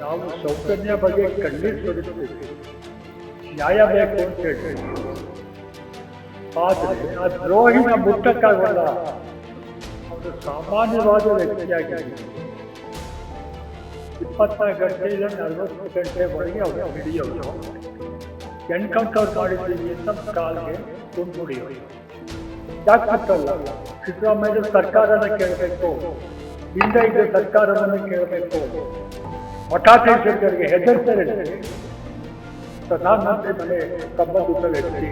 ನಾವು ಸೌಕರ್ಯ ಬಗ್ಗೆ ಕಣ್ಣೀರು ಸುರಿಸ್ತೀವಿ ನ್ಯಾಯ ಬೇಕು ಅಂತ ಹೇಳ್ತೀವಿ ಆದರೆ ಆ ದ್ರೋಹಿನ ಮುಟ್ಟಕ್ಕಾಗಲ್ಲ ಅವನು ಸಾಮಾನ್ಯವಾದ ವ್ಯಕ್ತಿಯಾಗಿದ್ದಾನೆ ಇಪ್ಪತ್ನಾಲ್ಕು ಗಂಟೆಯಿಂದ ನಲವತ್ತು ಗಂಟೆ ಒಳಗೆ ಅವನು ಹಿಡಿಯೋದು ಎನ್ಕೌಂಟರ್ ಮಾಡಿದ್ದೀವಿ ಅಂತ ಕಾಲ್ಗೆ ತುಂಡು ಹೊಡಿಯೋದು ಯಾಕೆ ಗೊತ್ತಲ್ಲ ಸಿದ್ದರಾಮಯ್ಯ ಸರ್ಕಾರನ ಕೇಳಬೇಕು ಹಿಂದೆ ಇದ್ದ ಸರ್ಕಾರವನ್ನು ಕೇಳಬೇಕು ಮಠಾಧೀಶರಿಗೆ ಹೆದರ್ತಾರೆ ಪ್ರಧಾನಮಂತ್ರಿ ಮನೆ ಸಂಬಂಧಿತ ವ್ಯಕ್ತಿ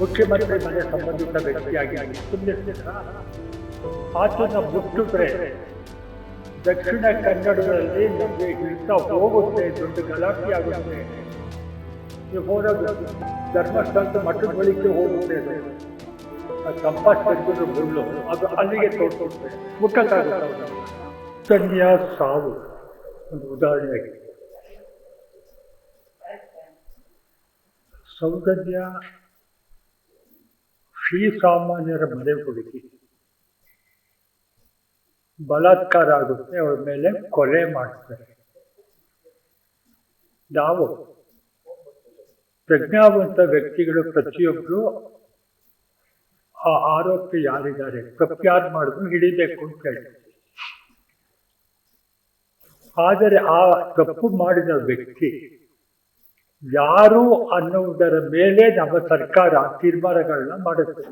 ಮುಖ್ಯಮಂತ್ರಿ ಮನೆ ಸಂಬಂಧಿತ ವ್ಯಕ್ತಿಯಾಗಿ ಸುಮ್ಮನೆ ಆತನ ಮುಟ್ಟಿದ್ರೆ ದಕ್ಷಿಣ ಕನ್ನಡದಲ್ಲಿ ನಮಗೆ ಹಿಡಿತಾ ಹೋಗುತ್ತೆ ದೊಡ್ಡ ಗಲಾಟೆ ಆಗುತ್ತೆ ನೀವು ಹೋದಾಗ ಧರ್ಮಸ್ಥಳದ ಮಠದ ಬಳಿಗೆ ಹೋಗುತ್ತೆ ಅದು. ಆ ಕಂಪಾಸ್ ತೆಗೆದು ಮುಳ್ಳು ಅದು ಅಲ್ಲಿಗೆ ತೋರಿಸುತ್ತೆ ಮುಟ್ಟಕ್ಕಾಗುತ್ತೆ ಕನ್ಯಾ ಸಾವು ಒಂದು ಉದಾಹರಣೆಯಾಗಿದೆ ಸೌಂದರ್ಯ ಶ್ರೀಸಾಮಾನ್ಯರ ಮನೆ ಹುಡುಗಿ. ಬಲಾತ್ಕಾರ ಆಗುತ್ತೆ, ಅವಳ ಮೇಲೆ ಕೊಲೆ ಮಾಡ್ತಾರೆ. ನಾವು ಪ್ರಜ್ಞಾವಂತ ವ್ಯಕ್ತಿಗಳು ಪ್ರತಿಯೊಬ್ಬರು ಆ ಆರೋಪಿ ಯಾರಿದ್ದಾರೆ? ತಪ್ಪ್ಯಾರು ಮಾಡಿದ್ರು ಹಿಡಿಬೇಕು ಅಂತ ಹೇಳ್ತಾರೆ. ಆದರೆ ಆ ತಪ್ಪು ಮಾಡಿದ ವ್ಯಕ್ತಿ ಯಾರು ಅನ್ನುವುದರ ಮೇಲೆ ನಮ್ಮ ಸರ್ಕಾರ ತೀರ್ಮಾನಗಳನ್ನ ಮಾಡುತ್ತೆ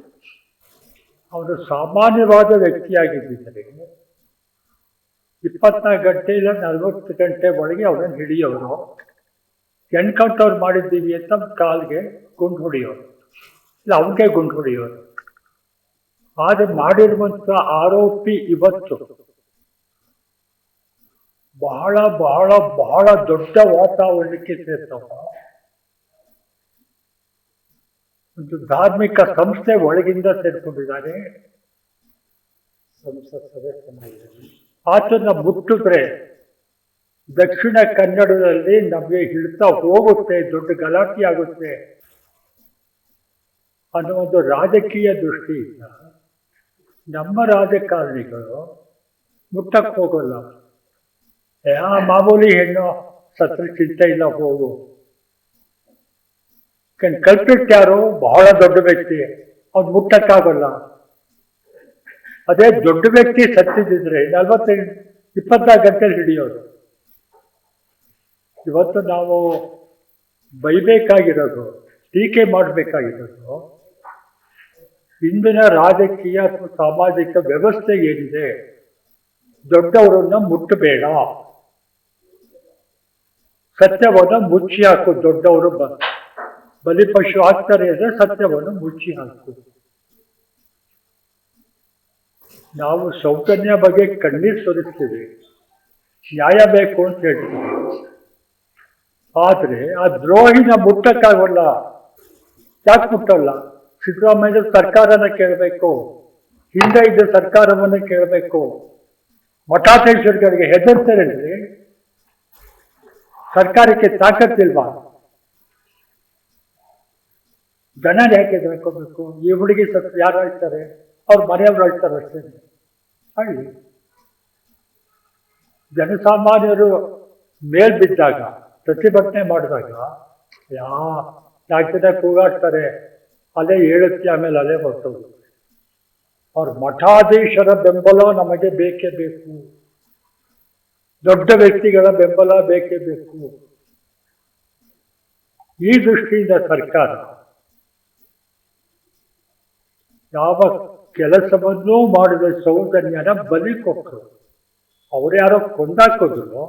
ಅವನು ಸಾಮಾನ್ಯವಾದ ವ್ಯಕ್ತಿಯಾಗಿದ್ದರೆ ಇಪ್ಪತ್ನಾಲ್ಕು ಗಂಟೆ ಇಲ್ಲ ನಲವತ್ತು ಗಂಟೆ ಒಳಗೆ ಅವರನ್ನು ಹಿಡಿಯೋರು, ಎನ್ಕೌಂಟರ್ ಮಾಡಿದ್ದೀವಿ ಅಂತ ಕಾಲ್ಗೆ ಗುಂಡು ಹೊಡೆಯೋರು, ಇಲ್ಲ ಅವನಿಗೆ ಗುಂಡು ಹೊಡೆಯೋರು. ಆದರೆ ಮಾಡಿರುವಂಥ ಆರೋಪಿ ಇವತ್ತು ಬಹಳ ಬಹಳ ಬಹಳ ದೊಡ್ಡ ವಾತಾವರಣಕ್ಕೆ ಸೇರ್ತವ. ಒಂದು ಧಾರ್ಮಿಕ ಸಂಸ್ಥೆ ಒಳಗಿಂದ ಸೇರ್ಕೊಂಡಿದ್ದಾರೆ. ಸಂಸತ್ ಸದಸ್ಯನಾಗಿದ್ದಾರೆ ಆತನ ಮುಟ್ಟಿದ್ರೆ ದಕ್ಷಿಣ ಕನ್ನಡದಲ್ಲಿ ನಮಗೆ ಹಿಡ್ತಾ ಹೋಗುತ್ತೆ, ದೊಡ್ಡ ಗಲಾಟೆ ಆಗುತ್ತೆ ಅನ್ನೋ ಒಂದು ರಾಜಕೀಯ ದೃಷ್ಟಿಯಿಂದ ನಮ್ಮ ರಾಜಕಾರಣಿಗಳು ಮುಟ್ಟಕ್ಕೆ ಹೋಗಲ್ಲ. ಯಾ ಮಾಮೂಲಿ ಹೆಣ್ಣು ಸತ್ರ ಚಿಂತೆ ಇಲ್ಲ ಹೋಗು. ಕಲ್ಪಿಟ್ ಯಾರು? ಬಹಳ ದೊಡ್ಡ ವ್ಯಕ್ತಿ. ಅವ್ನು ಮುಟ್ಟಕ್ಕಾಗಲ್ಲ. ಅದೇ ದೊಡ್ಡ ವ್ಯಕ್ತಿ ಸತ್ತಿದ್ದಿದ್ರೆ ನಲ್ವತ್ತೈದು, ಇಪ್ಪತ್ನಾಲ್ಕು ಗಂಟೆ ಹಿಡಿಯೋದು. ಇವತ್ತು ನಾವು ಬೈಬೇಕಾಗಿರೋದು, ಟೀಕೆ ಮಾಡಬೇಕಾಗಿರೋದು, ಇಂದಿನ ರಾಜಕೀಯ ಸಾಮಾಜಿಕ ವ್ಯವಸ್ಥೆ ಏನಿದೆ, ದೊಡ್ಡವರನ್ನ ಮುಟ್ಟಬೇಡ. ಸತ್ಯವನ್ನು ಮುಚ್ಚಿ ಹಾಕು, ದೊಡ್ಡವರು ಬ, ಬಲಿಪಶು ಆಗ್ತಾರೆ ಅಂದ್ರೆ ಸತ್ಯವನ್ನು ಮುಚ್ಚಿ ಹಾಕು. ನಾವು ಸೌಜನ್ಯ ಬಗ್ಗೆ ಕಣ್ಣೀರು ಸುರಿಸ್ತೀವಿ. ನ್ಯಾಯ ಬೇಕು ಅಂತ ಹೇಳ್ತೀವಿ. ಆದರೆ ಆ ದ್ರೋಹಿನ ಮುಟ್ಟಕ್ಕಾಗಲ್ಲ. ಯಾಕೆ ಮುಟ್ಟಲ್ಲ? ಸಿದ್ದರಾಮಯ್ಯ ಸರ್ಕಾರನ ಕೇಳಬೇಕು. ಹಿಂದೆ ಇದ್ದ ಸರ್ಕಾರವನ್ನು ಕೇಳಬೇಕು. ಮಠಾಧೀಶರುಗಳಿಗೆ ಹೆದರ್ತಾರೆ ಸರ್ಕಾರಕ್ಕೆ ತಾಕತ್ತಿಲ್ವಾ ಜನ ಯಾಕೆ ತಿಳ್ಕೊಬೇಕು ಈ ಹುಡುಗಿ ಸ್ವಲ್ಪ ಯಾರು ಹೇಳ್ತಾರೆ ಅವ್ರು ಮನೆಯವ್ರು ಹೇಳ್ತಾರೆ ಅಷ್ಟೇ. ಹಳ್ಳಿ. ಜನಸಾಮಾನ್ಯರು ಮೇಲ್ ಬಿದ್ದಾಗ, ಪ್ರತಿಭಟನೆ ಮಾಡಿದಾಗ, ಯಾ ಜನ ಕೂಗಾಡ್ತಾರೆ? ಅಲೆ ಹೇಳುತ್ತೆ, ಆಮೇಲೆ ಅಲೆ ಹೊರಟೋಗುತ್ತೆ. ಅವ್ರ ಮಠಾಧೀಶರ ಬೆಂಬಲ ನಮಗೆ ಬೇಕೇ ಬೇಕು. ದೊಡ್ಡ ವ್ಯಕ್ತಿಗಳ ಬೆಂಬಲ ಬೇಕೇ ಬೇಕು. ಈ ದೃಷ್ಟಿಯಿಂದ ಸರ್ಕಾರ ಯಾವ ಕೆಲಸವನ್ನೂ ಮಾಡಿದ ಸೌಂದರ್ಯನ ಬಲಿ ಕೊಟ್ಟರು. ಅವ್ರು ಯಾರೋ ಕೊಂಡಾಕೋದ್ರು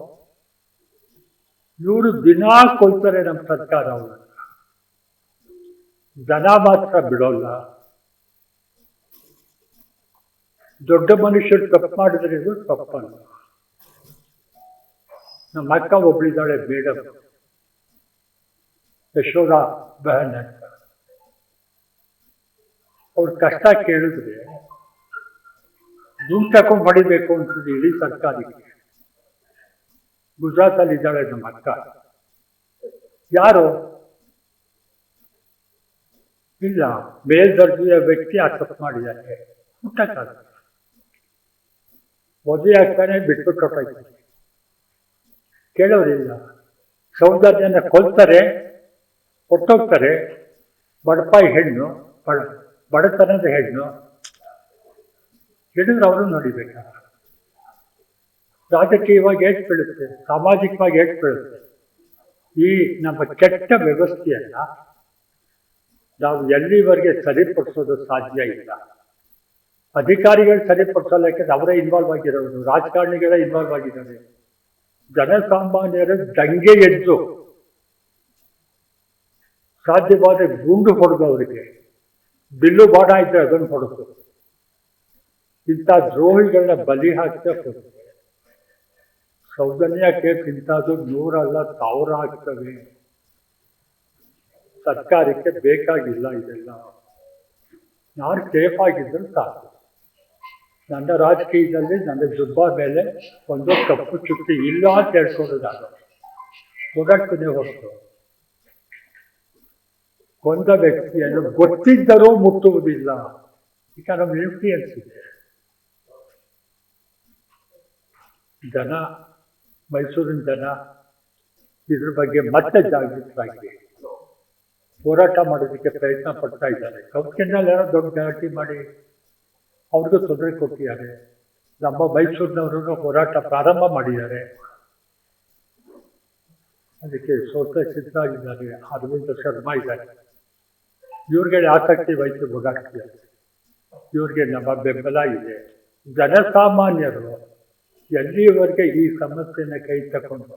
ಇವರು ದಿನಾ ಕೊಲ್ತಾರೆ ನಮ್ಮ ಸರ್ಕಾರ ಅವ್ರನ್ನ ದನ ಮಾತ್ರ ಬಿಡೋಲ್ಲ. ದೊಡ್ಡ ಮನುಷ್ಯರು ತಪ್ಪು ಮಾಡಿದ್ರೆ ಇದು ತಪ್ಪಲ್ಲ. ನಮ್ಮ ಅಕ್ಕ ಒಬ್ಳಿದ್ದಾಳೆ ಮೇಡಮ್ ಯಶೋಧ ಬಹನ್ ಅಂತ ಅವ್ರ ಕಷ್ಟ ಕೇಳಿದ್ರೆ ದುಡ್ಡು ತಗೊಂಡು ಹೊಡಿಬೇಕು ಅಂತಿದೆ ಇಡೀ ಸರ್ಕಾರಕ್ಕೆ ಗುಜರಾತಲ್ಲಿ ಇದ್ದಾಳೆ ನಮ್ಮ ಅಕ್ಕ ಯಾರು ಇಲ್ಲ ಮೇಲ್ದರ್ಜೆಯ ವ್ಯಕ್ತಿ ಆ ತಪ್ಪು ಮಾಡಿದ್ದಾರೆ ಮುಟ್ಟಕ್ಕಾಗಲ್ಲ ಮದುವೆ ಆಗ್ತಾನೆ ಬಿಟ್ಬಿಟ್ಟು ಹೊರಟೋಯ್ತಾರೆ ಕೇಳೋರಿಲ್ಲ. ಸೌಂದರ್ಯನ ಕೊಲ್ತಾರೆ, ಕೊಟ್ಟೋಗ್ತಾರೆ. ಬಡಪಾಯಿ ಹೆಣ್ಣು, ಬಡ, ಬಡತನದ ಹೆಣ್ಣು. ಹಿಡಿದ್ರೆ ಅವರು ನೋಡಿಬೇಕ? ರಾಜಕೀಯವಾಗಿ ಏಟ್ ಬೀಳುತ್ತೆ, ಸಾಮಾಜಿಕವಾಗಿ ಏಟ್ ಬೀಳುತ್ತೆ. ಈ ನಮ್ಮ ಕೆಟ್ಟ ವ್ಯವಸ್ಥೆಯನ್ನ ನಾವು ಎಲ್ಲಿವರೆಗೆ ಸರಿಪಡಿಸೋದು ಸಾಧ್ಯ ಇಲ್ಲ. ಅಧಿಕಾರಿಗಳು ಸರಿಪಡಿಸಲ್ಲ ಯಾಕಂದ್ರೆ ಅವರೇ ಇನ್ವಾಲ್ವ್ ಆಗಿರೋರು, ರಾಜಕಾರಣಿಗಳೇ ಇನ್ವಾಲ್ವ್ ಆಗಿದ್ದಾರೆ. ಜನಸಾಮಾನ್ಯರು ದಂಗೆ ಎದ್ದು ಸಾಧ್ಯವಾದ ಗುಂಡು ಹೊಡೆದು ಅವರಿಗೆ, ಬಿಲ್ಲು ಬಾಣ ಇದ್ರೆ ಅದನ್ನು ಹೊಡೆದು, ಇಂಥ ದ್ರೋಹಿಗಳನ್ನ ಬಲಿ ಹಾಕ್ತಾ ಹೋಗುತ್ತೆ ಸೌಜನ್ಯ ಕೇಸ್ ಇಂಥದ್ದು ನೂರಲ್ಲ, ಸಾವಿರ ಆಗ್ತವೆ. ಸರ್ಕಾರಕ್ಕೆ ಬೇಕಾಗಿಲ್ಲ ಇದೆಲ್ಲ. ನಾನು ಸೇಫ್ ಆಗಿದ್ದರೆ ಸಾಕು. ನನ್ನ ರಾಜಕೀಯದಲ್ಲಿ ನನ್ನ ದುಬ್ಬ ಮೇಲೆ ಒಂದು ಕಪ್ಪು ಚುಟ್ಟಿ ಇಲ್ಲ ಅಂತ ಹೇಳ್ಕೊಂಡು ನಾನು ಹೊರತು ಕೊಂದ ವ್ಯಕ್ತಿಯನ್ನು ಗೊತ್ತಿದ್ದರೂ ಮುಟ್ಟುವುದಿಲ್ಲ. ಈಗ ನಮ್ಮ ಇನ್ಫ್ಲೂಯೆನ್ಸ್ ಅನಿಸಿದೆ ಜನ, ಮೈಸೂರಿನ ಜನ ಇದ್ರ ಬಗ್ಗೆ ಮತ್ತೆ ಜಾಗೃತರಾಗಿ ಹೋರಾಟ ಮಾಡೋದಕ್ಕೆ ಪ್ರಯತ್ನ ಪಡ್ತಾ ಇದ್ದಾರೆ. ಏನೋ ದೊಡ್ಡ ಗಲಾಟೆ ಮಾಡಿ ಅವ್ರಿಗೂ ತೊಂದರೆ ಕೊಟ್ಟಿದ್ದಾರೆ ನಮ್ಮ ಮೈಸೂರಿನವರು ಹೋರಾಟ ಪ್ರಾರಂಭ ಮಾಡಿದ್ದಾರೆ. ಅದಕ್ಕೆ ಸೋತ ಸಿದ್ಧರಾಗಿದ್ದಾರೆ. ಅರವಿಂದ ಶರ್ಮಾ ಇದ್ದಾರೆ. ಇವ್ರಿಗೆ ಆಸಕ್ತಿ ವಹಿಸಿ ಹೋರಾಡ್ತಿದ್ದಾರೆ ಇವ್ರಿಗೆ ನಮ್ಮ ಬೆಂಬಲ ಇದೆ. ಜನಸಾಮಾನ್ಯರು ಎಲ್ಲಿವರೆಗೆ ಈ ಸಮಸ್ಯೆನ ಕೈ ತಕೊಂಡು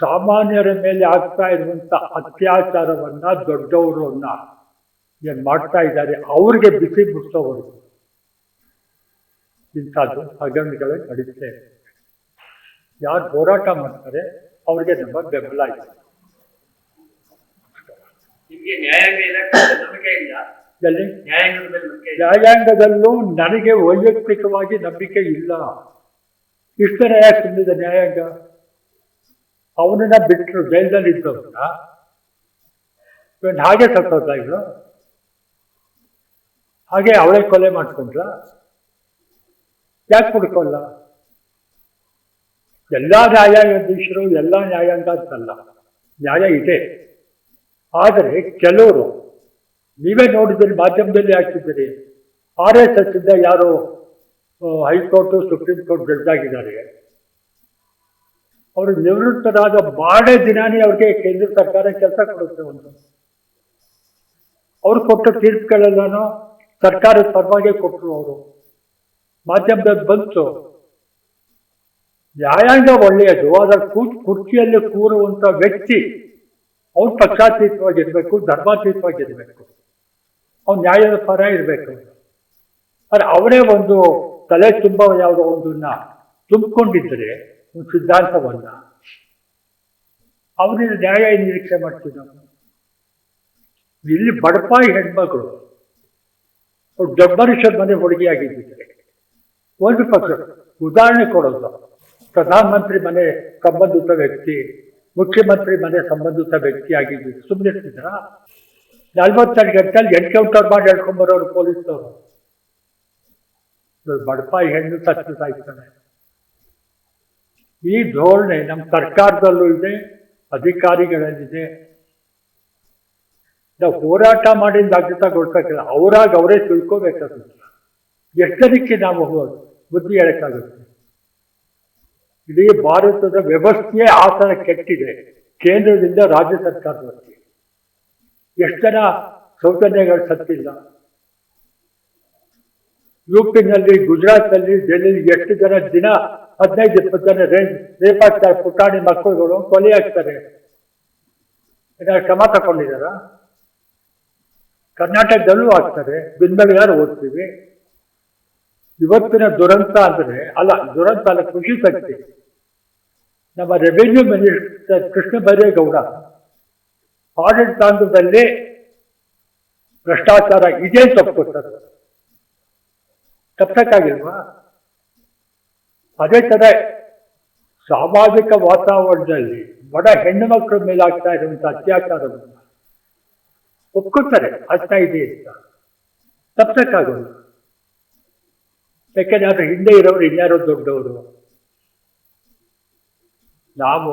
ಸಾಮಾನ್ಯರ ಮೇಲೆ ಆಗ್ತಾ ಇರುವಂತ ಅತ್ಯಾಚಾರವನ್ನ ದೊಡ್ಡವರನ್ನ ಏನ್ ಮಾಡ್ತಾ ಇದ್ದಾರೆ ಅವ್ರಿಗೆ ಬಿಸಿ ಮುಟ್ಟೋವರೆಗೂ ಇಂಥದ್ದು ಹಗರಣಗಳೇ ನಡೀತೇ. ಯಾರು ಹೋರಾಟ ಮಾಡ್ತಾರೆ ಅವ್ರಿಗೆ ನಮ್ಮ ಬೆಂಬಲ ಇದೆ. ಎಲ್ಲಿ? ನ್ಯಾಯಾಂಗದಲ್ಲೂ ನನಗೆ ವೈಯಕ್ತಿಕವಾಗಿ ನಂಬಿಕೆ ಇಲ್ಲ. ಇಷ್ಟು ನ್ಯಾಯ ತುಂಬಿದ ನ್ಯಾಯಾಂಗ. ಅವನನ್ನ ಬಿಟ್ಟರು ಜೈಲಲ್ಲಿ ಇದ್ದವ್ರ ಹಾಗೆ ಸತ್ತೋದ ಹಾಗೆ ಅವಳೇ ಕೊಲೆ ಮಾಡ್ಕೊಂಡ್ರ? ಯಾಕೆ ಹುಡ್ಕೊಲ್ಲ ಎಲ್ಲ ನ್ಯಾಯಾಧೀಶರು, ಎಲ್ಲ ನ್ಯಾಯಾಂಗ ಅಂತಲ್ಲ ನ್ಯಾಯ ಇದೆ. ಆದರೆ ಕೆಲವರು, ನೀವೇ ನೋಡಿದ್ರಿ ಮಾಧ್ಯಮದಲ್ಲಿ ಹಾಕಿದ್ದೀರಿ. ಆರ್ ಎಸ್ ಎಸ್ ಇಂದ ಯಾರು ಹೈಕೋರ್ಟು, ಸುಪ್ರೀಂ ಕೋರ್ಟ್ ಜಡ್ಜ್ ಆಗಿದ್ದಾರೆ ಅವರು ನಿವೃತ್ತರಾದ ಮಾಡೇ ದಿನಾನೇ ಅವ್ರಿಗೆ ಕೇಂದ್ರ ಸರ್ಕಾರ ಕೆಲಸ ಕೊಡುತ್ತೆ ಒಂದು. ಅವ್ರು ಕೊಟ್ಟ ತೀರ್ಪುಗಳೆಲ್ಲನೂ ಸರ್ಕಾರದ ಪರವಾಗಿ ಕೊಟ್ಟರು ಅವರು. ಮಾಧ್ಯಮದಲ್ಲಿ ಬಂತು. ನ್ಯಾಯಾಂಗ ಒಳ್ಳೆಯದು ಅದರ ಕೂತ್ ಕುರ್ಚಿಯಲ್ಲಿ ಕೂರುವಂತ ವ್ಯಕ್ತಿ ಅವ್ನು ಪಕ್ಷಾತೀತವಾಗಿರ್ಬೇಕು ಧರ್ಮಾತೀತವಾಗಿರ್ಬೇಕು ಅವ್ನು ನ್ಯಾಯದ ಪರ ಇರಬೇಕು. ಆದರೆ ಅವರೇ ಒಂದು ತಲೆ ತುಂಬ ಯಾವುದೋ ಒಂದನ್ನ ತುಂಬಿಕೊಂಡಿದ್ರೆ ಒಂದು ಸಿದ್ಧಾಂತವನ್ನ ಅವರಿಂದ ನ್ಯಾಯ ನಿರೀಕ್ಷೆ ಮಾಡ್ತೀವಿ ಇಲ್ಲಿ ಬಡಪಾಯಿ ಹೆಣ್ಮಗಳು ಅವ್ರು ಜಬ್ಬರೀಶ್ವರ್ ಮನೆ ಹುಡುಗಿಯಾಗಿದ್ದಿದ್ರೆ ಒಂದು ಪಕ್ಷ ಉದಾಹರಣೆ ಕೊಡೋದು. ಪ್ರಧಾನಮಂತ್ರಿ ಮನೆ ಸಂಬಂಧಿತ ವ್ಯಕ್ತಿ, ಮುಖ್ಯಮಂತ್ರಿ ಮನೆ ಸಂಬಂಧಿತ ವ್ಯಕ್ತಿ ಆಗಿದ್ದು ಸುಮ್ಮನೆ ನಲ್ವತ್ತೆರಡು ಗಂಟೆಯಲ್ಲಿ ಎನ್ಕೌಂಟರ್ ಮಾಡಿ ಹೇಳ್ಕೊಂಬರೋರು ಪೊಲೀಸ್ನವರು. ಬಡಪಾಯಿ ಹೆಣ್ಣು ತಕ್ಷಣ ಸಾಯ್ತಾನೆ ಈ ಧೋರಣೆ ನಮ್ಮ ಸರ್ಕಾರದಲ್ಲೂ ಇದೆ, ಅಧಿಕಾರಿಗಳಲ್ಲಿದೆ. ನಾವು ಹೋರಾಟ ಮಾಡಿ ಕೊಡ್ಬೇಕಲ್ಲ ಅವರಾಗ ಅವರೇ ತಿಳ್ಕೋಬೇಕಾಗುತ್ತೆ ಎಷ್ಟರಕ್ಕೆ ನಾವು ಬುದ್ಧಿ ಹೇಳಕ್ಕಾಗುತ್ತೆ? ಇಡೀ ಭಾರತದ ವ್ಯವಸ್ಥೆಯೇ ಆ ಥರ ಕೆಟ್ಟಿದೆ, ಕೇಂದ್ರದಿಂದ ರಾಜ್ಯ ಸರ್ಕಾರದವರೆಗೆ ಎಷ್ಟು ಜನ ಸೌಕರ್ಯಗಳು ಸತ್ತಿಲ್ಲ? ಯುಪಿನಲ್ಲಿ, ಗುಜರಾತ್ನಲ್ಲಿ ಡೆಲ್ಲಿ ಎಷ್ಟು ಜನ ದಿನ ಹದಿನೈದು, ಇಪ್ಪತ್ತು ಜನ ರೇಂಜ್ ರೇಪ್ ಆಗ್ತಾರೆ, ಪುಟಾಣಿ ಮಕ್ಕಳುಗಳು ಕೊಲೆ ಆಗ್ತಾರೆ. ಏನಾದ್ರು ಕ್ರಮ ತಗೊಂಡಿದಾರ ಕರ್ನಾಟಕದಲ್ಲೂ ಆಗ್ತಾರೆ ಯಾರು ಓದ್ತೀವಿ. ಇವತ್ತಿನ ದುರಂತ ಅಂದರೆ, ಅಲ್ಲ, ದುರಂತ ಅಲ್ಲ ಖುಷಿ ಶಕ್ತಿ ನಮ್ಮ ರೆವಿನ್ಯೂ ಮಿನಿಸ್ಟರ್ ಕೃಷ್ಣ ಬೈರೇಗೌಡ ಆಡಳಿತಾಂಗದಲ್ಲಿ ಭ್ರಷ್ಟಾಚಾರ ಇದೇ ತಪ್ಪುತ್ತದೆ ತಪ್ಪಕ್ಕಾಗಿಲ್ವಾ ಅದೇ ತರ ಸಾಮಾಜಿಕ ವಾತಾವರಣದಲ್ಲಿ ಬಡ ಹೆಣ್ಣು ಮಕ್ಕಳ ಮೇಲಾಗ್ತಾ ಇರುವಂಥ ಅತ್ಯಾಚಾರವನ್ನು ಒಪ್ಕೊತಾರೆ ಆಗ್ತಾ ಇದೆ ಅಂತ. ತಪ್ಪಕ್ಕಾಗಲ್ಲ ಯಾಕೆಂದ್ರೆ ಅದ್ರ ಹಿಂದೆ ಇರೋರು ಇನ್ಯಾರೋ ದೊಡ್ಡವರು. ನಾವು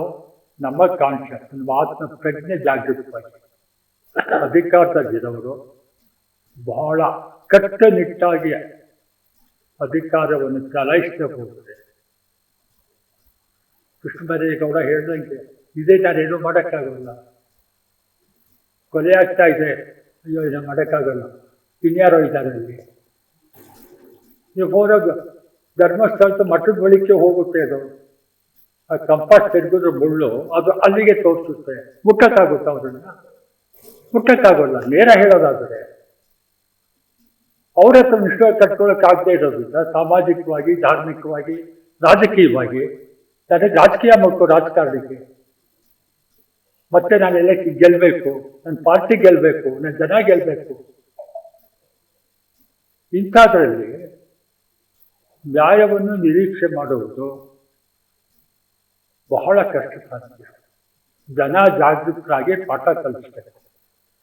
ನಮ್ಮ ಕಾನ್ಶಿಯಸ್ ಆತ್ಮ ಪ್ರಜ್ಞೆ ಜಾಗೃತವಾಗಿ, ಅಧಿಕಾರದಲ್ಲಿರೋರು ಬಹಳ ಕಟ್ಟುನಿಟ್ಟಾಗಿ ಅಧಿಕಾರವನ್ನು ಚಲಾಯಿಸ್ತಾ ಹೋಗುತ್ತೆ ಕೃಷ್ಣಬೈರೇಗೌಡ ಹೇಳ್ದಂಗೆ, ಇದೇ ನಾನೇನು ಮಾಡೋಕ್ಕಾಗಲ್ಲ. ಕೊಲೆ ಆಗ್ತಾ ಇದೆ. ಅಯ್ಯೋ, ಇದನ್ನು ಮಾಡೋಕ್ಕಾಗಲ್ಲ. ಇನ್ಯಾರೋ ಇದ್ದಾರೆ ಅಲ್ಲಿ? ನೀವು ಹೋದಾಗ ಧರ್ಮಸ್ಥಳದ ಮಠದ ಬಳಿಕೆ ಹೋಗುತ್ತೆ ಅದು. ಆ ಕಂಪಾಸ್ ತೆಗೆದ್ರೆ ಮುಳ್ಳು ಅದು ಅಲ್ಲಿಗೆ ತೋರಿಸುತ್ತೆ. ಮುಟ್ಟಕ್ಕಾಗುತ್ತೆ ಅವ್ರನ್ನ? ಮುಟ್ಟಕ್ಕಾಗಲ್ಲ ನೇರ ಹೇಳೋದಾದರೆ. ಅವ್ರ ಹತ್ರ ನಿಷ್ಠ ಕಟ್ಕೊಳ್ಳೋಕ್ಕಾಗದೇ ಇರೋದ್ರಿಂದ ಸಾಮಾಜಿಕವಾಗಿ, ಧಾರ್ಮಿಕವಾಗಿ, ರಾಜಕೀಯವಾಗಿ ನನಗೆ ರಾಜಕೀಯ ಮತ್ತು ರಾಜಕಾರಣಕ್ಕೆ ಮತ್ತೆ ನಾನು ಎಲೆಕ್ಷನ್ ಗೆಲ್ಲಬೇಕು ನನ್ನ ಪಾರ್ಟಿ ಗೆಲ್ಲಬೇಕು ನನ್ನ ಜನ ಗೆಲ್ಲಬೇಕು ಇಂಥದ್ರಲ್ಲಿ ನ್ಯಾಯವನ್ನು ನಿರೀಕ್ಷೆ ಮಾಡುವುದು ಬಹಳ ಕಷ್ಟ ಜನ ಜಾಗೃತರಾಗಿ ಪಾಠ ಕಲಿಸ್ತಾರೆ